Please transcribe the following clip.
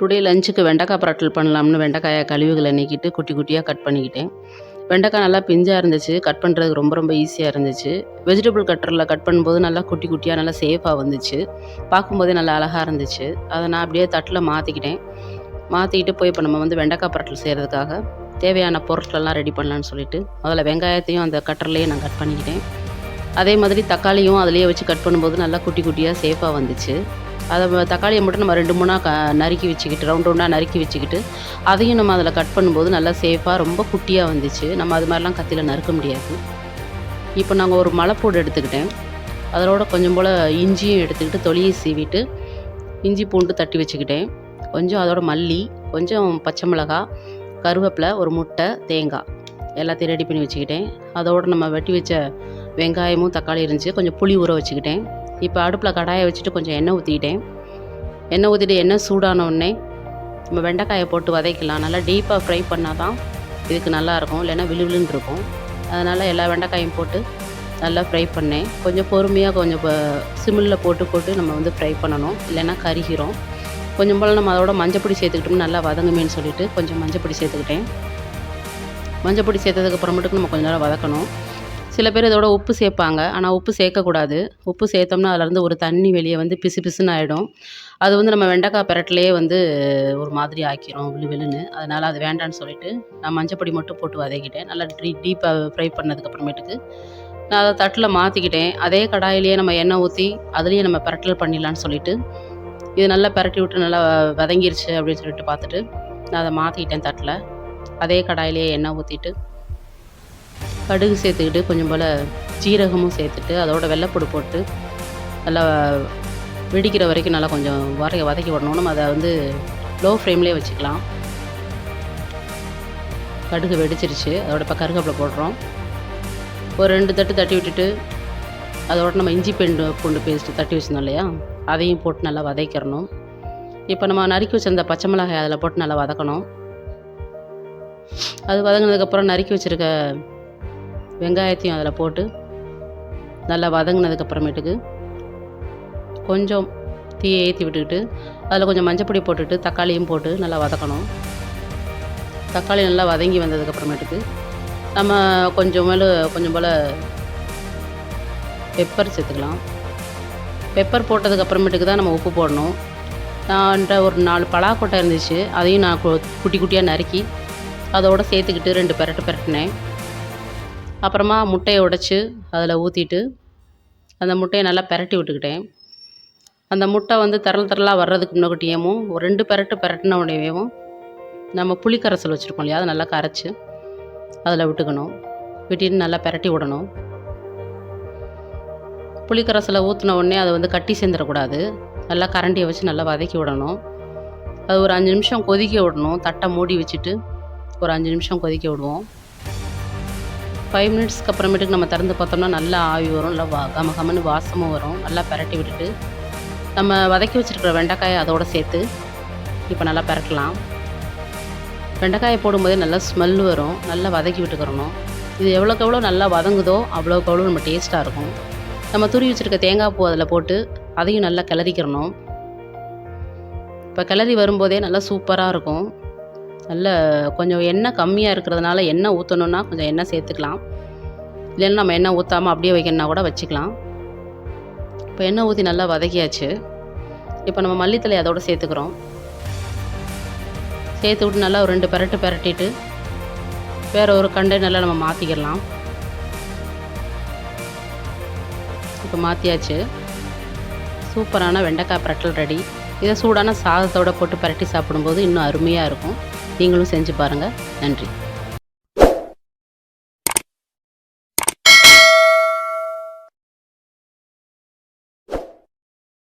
Today லஞ்சுக்கு வெண்டைக்காய் பரட்டல் பண்ணலாம்னு வெண்டைக்காயை கழிவுகளை நீக்கிட்டு குட்டி குட்டியாக கட் பண்ணிக்கிட்டேன். வெண்டைக்காய் நல்லா பிஞ்சாக இருந்துச்சு. கட் பண்ணுறதுக்கு ரொம்ப ரொம்ப ஈஸியாக இருந்துச்சு. வெஜிடபிள் கட்டரில் கட் பண்ணும்போது நல்லா குட்டி குட்டியாக நல்லா சேஃபாக வந்துச்சு. பார்க்கும்போதே நல்லா அழகாக இருந்துச்சு. அதை நான் அப்படியே தட்டில் மாற்றிக்கிட்டேன் மாற்றிக்கிட்டு போய் இப்போ நம்ம வந்து வெண்டைக்காய் பரட்டல் செய்கிறதுக்காக தேவையான பொருட்களெல்லாம் ரெடி பண்ணலான்னு சொல்லிட்டு அதில் வெங்காயத்தையும் அந்த கட்டர்லேயே நான் கட் பண்ணிக்கிட்டேன். அதே மாதிரி தக்காளியும் அதிலேயே வச்சு கட் பண்ணும்போது நல்லா குட்டி குட்டியாக சேஃபாக வந்துச்சு. அதை தக்காளியை மட்டும் நம்ம ரெண்டு மூணாக க நறுக்கி வச்சுக்கிட்டு ரவுண்ட் ரவுண்டாக நறுக்கி வச்சுக்கிட்டு அதையும் நம்ம அதில் கட் பண்ணும்போது நல்லா சேஃபாக ரொம்ப குட்டியாக வந்துச்சு. நம்ம அது மாதிரிலாம் கத்தியில் நறுக்க முடியாது. இப்போ நாங்கள் ஒரு மலைப்பூடு எடுத்துக்கிட்டேன். அதோட கொஞ்சம் போல் இஞ்சியும் எடுத்துக்கிட்டு தொலியை சீவிட்டு இஞ்சி பூண்டு தட்டி வச்சுக்கிட்டேன். கொஞ்சம் அதோட மல்லி கொஞ்சம் பச்சை மிளகாய் கருவேப்பிலை ஒரு முட்டை தேங்காய் எல்லாத்தையும் ரெடி பண்ணி வச்சுக்கிட்டேன். அதோட நம்ம வெட்டி வச்ச வெங்காயமும் தக்காளி இருந்துச்சு. கொஞ்சம் புளி ஊற வச்சுக்கிட்டேன். இப்போ அடுப்பில் கடாயை வச்சுட்டு கொஞ்சம் எண்ணெய் ஊற்றிக்கிட்டேன் எண்ணெய் ஊற்றிட்டு எண்ணெய் சூடான உடனே நம்ம வெண்டைக்காயை போட்டு வதக்கலாம் நல்லா டீப்பாக ஃப்ரை பண்ணால் தான் இதுக்கு நல்லாயிருக்கும் இல்லைன்னா விழுவிழுன்னு இருக்கும். அதனால் எல்லா வெண்டைக்காயும் போட்டு நல்லா ஃப்ரை பண்ணேன். கொஞ்சம் பொறுமையாக கொஞ்சம் சிமிலில் போட்டு போட்டு நம்ம வந்து ஃப்ரை பண்ணணும். இல்லைன்னா கருகிறோம் கொஞ்சம் போல் நம்ம அதோட மஞ்சப்பொடி சேர்த்துக்கிட்டோம்னா நல்லா வதங்குமேன்னு சொல்லிட்டு கொஞ்சம் மஞ்சப்பொடி சேர்த்துக்கிட்டேன். மஞ்சப்பொடி சேர்த்ததுக்கு அப்புறமேட்டுக்கு நம்ம கொஞ்ச நேரம் வதக்கணும். சில பேர் இதோட உப்பு சேர்ப்பாங்க. ஆனால் உப்பு சேர்க்கக்கூடாது. உப்பு சேர்த்தோம்னா அதுலேருந்து ஒரு தண்ணி வெளியே வந்து பிசு பிசுன்னு ஆகிடும் அது வந்து நம்ம வெண்டைக்காய் பெரட்டிலேயே வந்து ஒரு மாதிரி ஆக்கிரும் விழு விழுன்னு. அதனால் அது வேண்டான்னு சொல்லிட்டு நான் மஞ்சப்பொடி மட்டும் போட்டு வதக்கிட்டேன். நல்லா டீ டீப்பாக ஃப்ரை பண்ணதுக்கப்புறமேட்டுக்கு நான் அதை தட்டில் மாற்றிக்கிட்டேன் அதே கடாயிலேயே நம்ம எண்ணெய் ஊற்றி அதுலேயே நம்ம பெரட்டல் பண்ணிடலான்னு சொல்லிட்டு இது நல்லா பெரட்டி விட்டு நல்லா வதங்கிருச்சு அப்படின்னு சொல்லிட்டு பார்த்துட்டு நான் அதை மாற்றிக்கிட்டேன் தட்டில். அதே கடாயிலேயே எண்ணெய் ஊற்றிட்டு கடுகு சேர்த்துக்கிட்டு கொஞ்சம் போல் ஜீரகமும் சேர்த்துட்டு அதோட வெள்ளைப்பூடு போட்டு நல்லா வெடிக்கிற வரைக்கும் நல்லா கொஞ்சம் வரைய வதக்கி விடணும் நம்ம அதை வந்து லோ ஃப்ளேம்லேயே வச்சுக்கலாம். கடுகு வெடிச்சிருச்சு. அதோட இப்போ கருகப்பில் போடுறோம். ஒரு ரெண்டு தட்டு தட்டி விட்டுட்டு அதோட நம்ம இஞ்சி பெண்டு பூண்டு பேஸ்ட்டு தட்டி வச்சிருந்தோம் இல்லையா? அதையும் போட்டு நல்லா வதக்கிடணும். இப்போ நம்ம நறுக்கி வச்சிருந்த பச்சை மிளகாய் அதில் போட்டு நல்லா வதக்கணும். அது வதங்கினதுக்கப்புறம் நறுக்கி வச்சுருக்க வெங்காயத்தையும் அதில் போட்டு நல்லா வதங்கினதுக்கப்புறமேட்டுக்கு கொஞ்சம் தீயை ஏற்றி விட்டுக்கிட்டு அதில் கொஞ்சம் மஞ்சப்பொடி போட்டுட்டு தக்காளியும் போட்டு நல்லா வதக்கணும். தக்காளி நல்லா வதங்கி வந்ததுக்கப்புறமேட்டுக்கு நம்ம கொஞ்சம் மேலே கொஞ்சம் போல் பெப்பர் சேர்த்துக்கலாம். பெப்பர் போட்டதுக்கு அப்புறமேட்டுக்கு தான் நம்ம உப்பு போடணும். நான் ஒரு நாலு பலாக்கொட்டை இருந்துச்சு அதையும் நான் கு- குட்டி குட்டியாக நறுக்கி அதோடு சேர்த்துக்கிட்டு ரெண்டு பெரட்டு பெரட்டினேன். அப்புறமா முட்டையை உடைச்சி அதில் ஊற்றிட்டு அந்த முட்டையை நல்லா பெரட்டி விட்டுக்கிட்டேன். அந்த முட்டை வந்து தரல் திரளாக வர்றதுக்கு முன்னாடியேவும் ஒரு ரெண்டு பெரட்டு பெரட்டின உடனேவும் நம்ம புளிக்கரைசல் வச்சுருக்கோம் இல்லையா? அதை நல்லா கரைச்சி அதில் விட்டுக்கணும். விட்டின்னு நல்லா பெரட்டி விடணும். புளிக்கரைசலை ஊற்றின உடனே அதை வந்து கட்டி சேர்ந்துடக்கூடாது. நல்லா கரண்டியை வச்சு நல்லா வதக்கி விடணும். அது ஒரு அஞ்சு நிமிஷம் கொதிக்க விடணும். தட்டை மூடி வச்சுட்டு ஒரு அஞ்சு நிமிஷம் கொதிக்க விடுவோம். ஃபைவ் மினிட்ஸ்க்கு அப்புறமேட்டுக்கு நம்ம திறந்து பார்த்தோம்னா நல்லா ஆவி வரும் நல்லா வா கம கமன்னு வாசமும் வரும் நல்லா பரட்டி விட்டுட்டு நம்ம வதக்கி வச்சுருக்கிற வெண்டைக்காயை அதோடு சேர்த்து இப்போ நல்லா பரட்டலாம். வெண்டைக்காயை போடும்போதே நல்லா ஸ்மெல் வரும் நல்லா வதக்கி விட்டுக்கிறணும். இது எவ்வளோக்கு எவ்வளோ நல்லா வதங்குதோ அவ்வளோக்கு அவ்வளோ நம்ம டேஸ்ட்டாக இருக்கும். நம்ம துருவி வச்சுருக்க தேங்காய் பூ அதில் போட்டு அதையும் நல்லா கிளறிக்கிறணும். இப்போ கிளறி வரும்போதே நல்லா சூப்பராக இருக்கும். நல்ல கொஞ்சம் எண்ணெய் கம்மியாக இருக்கிறதுனால எண்ணெய் ஊற்றணுன்னா கொஞ்சம் எண்ணெய் சேர்த்துக்கலாம். இல்லைன்னா நம்ம எண்ணெய் ஊற்றாமல் அப்படியே வைக்கணும்னா கூட வச்சுக்கலாம். இப்போ எண்ணெய் ஊற்றி நல்லா வதக்கியாச்சு. இப்போ நம்ம மல்லித்தலை அதோடு சேர்த்துக்கிறோம். சேர்த்து விட்டு நல்லா ஒரு ரெண்டு பெரட்டு பெரட்டிட்டு வேறு ஒரு கண்டெய்னரில் நம்ம மாற்றிக்கிடலாம் இப்போ மாற்றியாச்சு சூப்பரான வெண்டைக்காய் பிரட்டல் ரெடி. இதை சூடான சாதத்தோட போட்டு பரட்டி சாப்பிடும்போது இன்னும் அருமையாக இருக்கும். நீங்களும் செஞ்சு பாருங்கள் நன்றி.